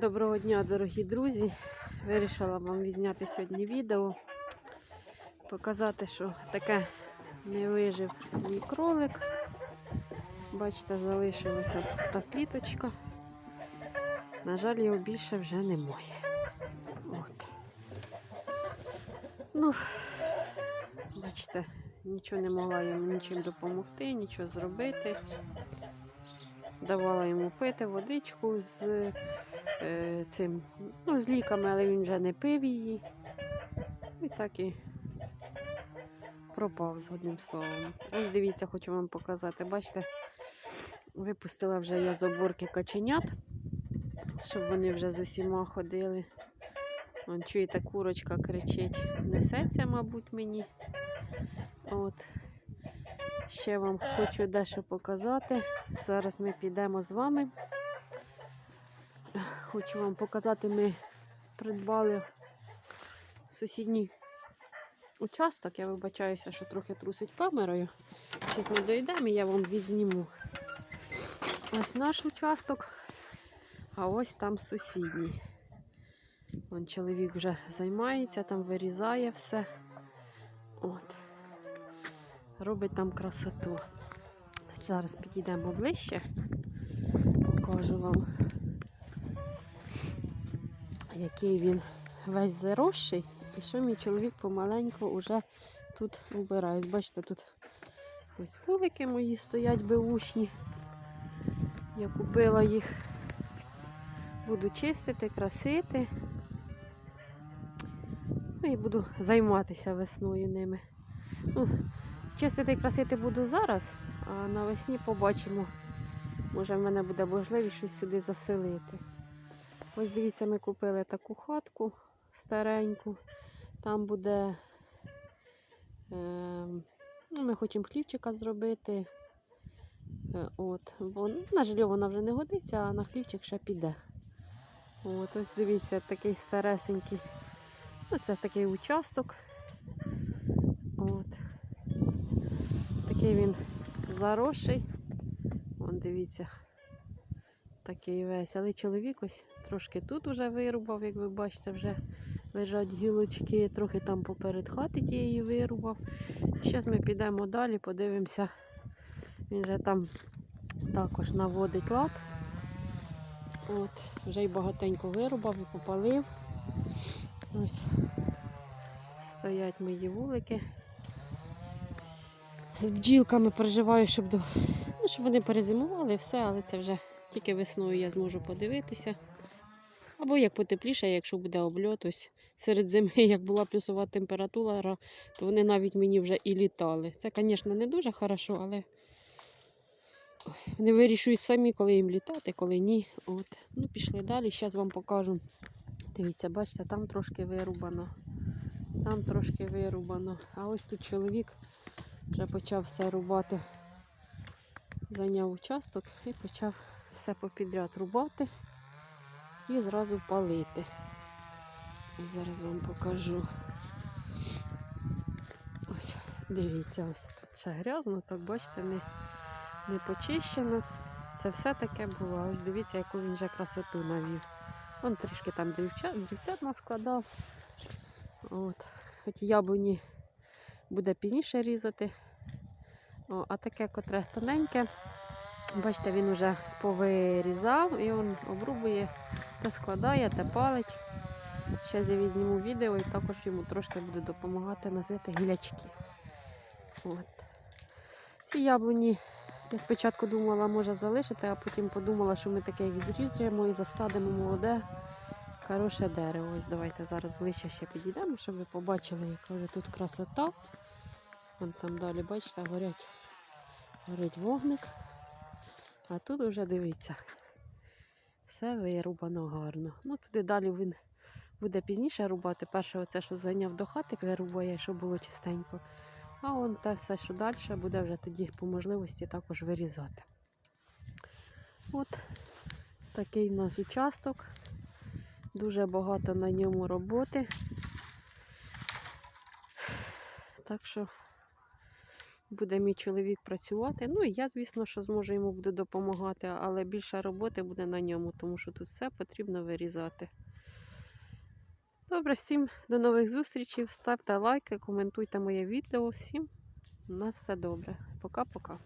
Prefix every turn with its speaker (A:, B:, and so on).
A: Доброго дня, дорогі друзі. Вирішила вам відзняти сьогодні відео, показати, що таке не вижив мій кролик. Бачите, залишилася пуста кліточка. На жаль, його більше вже немає. От. Ну, бачите, нічого не могла йому нічим допомогти, нічого зробити. Давала йому пити водичку з е, цим, ну, з ліками, але він вже не пив її. І так і пропав з одним словом. Ось дивіться, хочу вам показати. Бачите, випустила вже я з оборки каченят, щоб вони вже з усіма ходили. Вон, чуєте, курочка кричить, несеться, мабуть, мені. От. Ще вам хочу дещо показати. Зараз ми підемо з вами. Хочу вам показати, ми придбали сусідній участок. Я вибачаюся, що трохи трусить камерою. Зараз ми дійдемо і я вам відзніму. Ось наш участок, а ось там сусідній. Вон чоловік вже займається, там вирізає все. От. Робить там красоту. Зараз підійдемо ближче, покажу вам який він весь заросший, і що мій чоловік помаленьку вже тут убирає. Бачите, тут ось вулики мої стоять беушні. Я купила їх, буду чистити, красити. Ну і буду займатися весною ними. Ну, чистити і красити буду зараз, а навесні побачимо. Може в мене буде можливість щось сюди заселити. Ось дивіться, ми купили таку хатку стареньку. Там буде. Е, ну, ми хочемо хлівчика зробити. Е, от, бо на жилье вона вже не годиться, а на хлівчик ще піде. От, ось дивіться, такий старесенький. Ну, це такий участок. От. Такий він заросший. Вон дивіться такий весь. Але чоловік ось трошки тут уже вирубав, як ви бачите, вже лежать гілочки, трохи там поперед хати тієї вирубав. Зараз ми підемо далі, подивимося. Він вже там також наводить лад. От, Вже й багатенько вирубав і попалив. Ось стоять мої вулики. З бджілками переживаю, щоб, до... ну, щоб вони перезимували все, але це вже тільки весною я зможу подивитися. Або як потепліше, якщо буде обльот, ось серед зими, як була плюсова температура, то вони навіть мені вже і літали. Це, звісно, не дуже хорошо, але вони вирішують самі, коли їм літати, коли ні. От. Ну, пішли далі, зараз вам покажу. Дивіться, бачите, там трошки вирубано. Там трошки вирубано. А ось тут чоловік вже почав все рубати. Зайняв участок і почав все попідряд рубати і зразу палити. Зараз вам покажу. Ось, дивіться, ось тут ще грязно, так бачите, не, не почищено. Це все таке було. Ось дивіться, яку він вже красоту навів. Вон трішки там дрівцят наскладав. От. Хоч яблуні буде пізніше різати. О, а таке котре тоненьке. Бачите, він вже повирізав і він обрубує та складає, та палить. Зараз я відзніму відео і також йому трошки буду допомагати носити гілячки. От. Ці яблуні я спочатку думала, може залишити, а потім подумала, що ми таке їх зріжемо і застадимо молоде, хороше дерево. Ось давайте зараз ближче ще підійдемо, щоб ви побачили, яка вже тут красота. Вон там далі, бачите, горять, горить вогник. А тут вже дивіться, все вирубано гарно. Ну туди далі він буде пізніше рубати. Перше, оце, що зайняв до хати, вирубає, щоб було чистенько. А он те все, що далі, буде вже тоді по можливості також вирізати. От такий в нас участок. Дуже багато на ньому роботи. Так що буде мій чоловік працювати. Ну і я, звісно, що зможу йому буду допомагати, але більше роботи буде на ньому, тому що тут все потрібно вирізати. Добре, всім до нових зустрічей. Ставте лайки, коментуйте моє відео. Всім на все добре. Пока-пока.